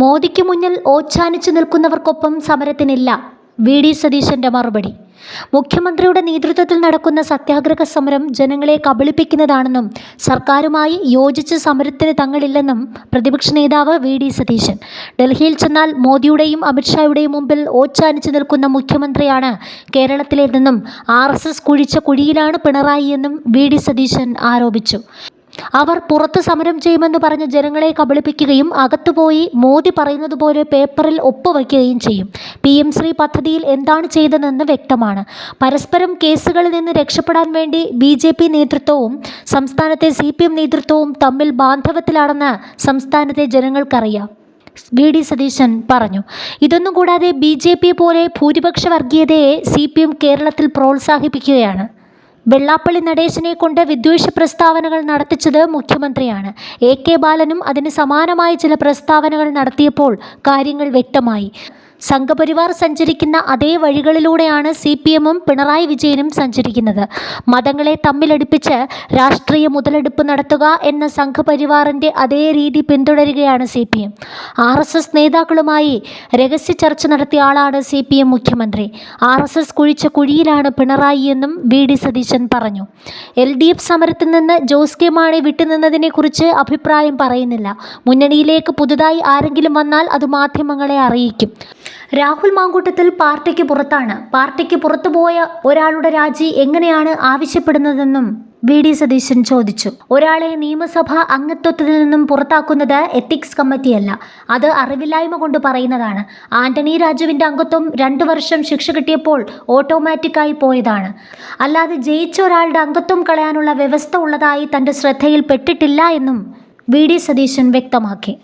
മോദിക്ക് മുന്നിൽ ഓച്ഛാനിച്ചു നിൽക്കുന്നവർക്കൊപ്പം സമരത്തിനില്ല. V. D. സതീശന്റെ മറുപടി. മുഖ്യമന്ത്രിയുടെ നേതൃത്വത്തിൽ നടക്കുന്ന സത്യാഗ്രഹ സമരം ജനങ്ങളെ കബളിപ്പിക്കുന്നതാണെന്നും സർക്കാരുമായി യോജിച്ച് സമരത്തിന് തങ്ങളില്ലെന്നും പ്രതിപക്ഷ നേതാവ് വി. ഡി. സതീശൻ. ഡൽഹിയിൽ ചെന്നാൽ മോദിയുടെയും അമിത്ഷായുടെയും മുമ്പിൽ ഓച്ചാനിച്ചു നിൽക്കുന്ന മുഖ്യമന്ത്രിയാണ് കേരളത്തിലേതെന്നും ആർ എസ് എസ് കുഴിച്ച കുഴിയിലാണ് പിണറായി എന്നും വി. ഡി. സതീശൻ ആരോപിച്ചു. അവർ പുറത്ത് സമരം ചെയ്യുമെന്ന് പറഞ്ഞ് ജനങ്ങളെ കബളിപ്പിക്കുകയും അകത്തുപോയി മോദി പറയുന്നത് പോലെ പേപ്പറിൽ ഒപ്പുവയ്ക്കുകയും ചെയ്യും. പി എം ശ്രീ പദ്ധതിയിൽ എന്താണ് ചെയ്തതെന്ന് വ്യക്തമാണ്. പരസ്പരം കേസുകളിൽ നിന്ന് രക്ഷപ്പെടാൻ വേണ്ടി ബി ജെ പി നേതൃത്വവും സംസ്ഥാനത്തെ സി പി എം നേതൃത്വവും തമ്മിൽ ബാന്ധവത്തിലാണെന്ന് സംസ്ഥാനത്തെ ജനങ്ങൾക്കറിയാം. വി ഡി സതീശൻ പറഞ്ഞു. ഇതൊന്നും കൂടാതെ ബി ജെ പി പോലെ ഭൂരിപക്ഷ വർഗീയതയെ സി പി എം കേരളത്തിൽ പ്രോത്സാഹിപ്പിക്കുകയാണ്. വെള്ളാപ്പള്ളി നടേശനെ കൊണ്ട് വിദ്വേഷ പ്രസ്താവനകൾ നടത്തിച്ചത് മുഖ്യമന്ത്രിയാണ്. എ കെ ബാലനും അതിന് സമാനമായ ചില പ്രസ്താവനകൾ നടത്തിയപ്പോൾ കാര്യങ്ങൾ വ്യക്തമായി. സംഘപരിവാർ സഞ്ചരിക്കുന്ന അതേ വഴികളിലൂടെയാണ് സി പി എമ്മും പിണറായി വിജയനും സഞ്ചരിക്കുന്നത്. മതങ്ങളെ തമ്മിലടുപ്പിച്ച് രാഷ്ട്രീയ മുതലെടുപ്പ് നടത്തുക എന്ന സംഘപരിവാറിന്റെ അതേ രീതി പിന്തുടരുകയാണ് C P M. R S S നേതാക്കളുമായി രഹസ്യ ചർച്ച നടത്തിയ ആളാണ് സി പി എം മുഖ്യമന്ത്രി. ആർ എസ് എസ് കുഴിച്ച കുഴിയിലാണ് പിണറായി എന്നും വി ഡി സതീശൻ പറഞ്ഞു. എൽ ഡി എഫ് സമരത്തിൽ നിന്ന് ജോസ് കെ മാണി വിട്ടുനിന്നതിനെക്കുറിച്ച് അഭിപ്രായം പറയുന്നില്ല. മുന്നണിയിലേക്ക് പുതുതായി ആരെങ്കിലും വന്നാൽ അത് മാധ്യമങ്ങളെ അറിയിക്കും. രാഹുൽ മാങ്കൂട്ടത്തിൽ പാർട്ടിക്ക് പുറത്താണ്. പാർട്ടിക്ക് പുറത്തുപോയ ഒരാളുടെ രാജി എങ്ങനെയാണ് ആവശ്യപ്പെടുന്നതെന്നും വി ഡി സതീശൻ ചോദിച്ചു. ഒരാളെ നിയമസഭാ അംഗത്വത്തിൽ നിന്നും പുറത്താക്കുന്നത് എത്തിക്സ് കമ്മിറ്റിയല്ല. അത് അറിവില്ലായ്മ കൊണ്ട് പറയുന്നതാണ്. ആന്റണി രാജുവിന്റെ അംഗത്വം രണ്ടു വർഷം ശിക്ഷ കിട്ടിയപ്പോൾ ഓട്ടോമാറ്റിക്കായി പോയതാണ്. അല്ലാതെ ജയിച്ച ഒരാളുടെ അംഗത്വം കളയാനുള്ള വ്യവസ്ഥ ഉള്ളതായി തന്റെ ശ്രദ്ധയിൽ പെട്ടിട്ടില്ല എന്നും വി ഡി സതീശൻ വ്യക്തമാക്കി.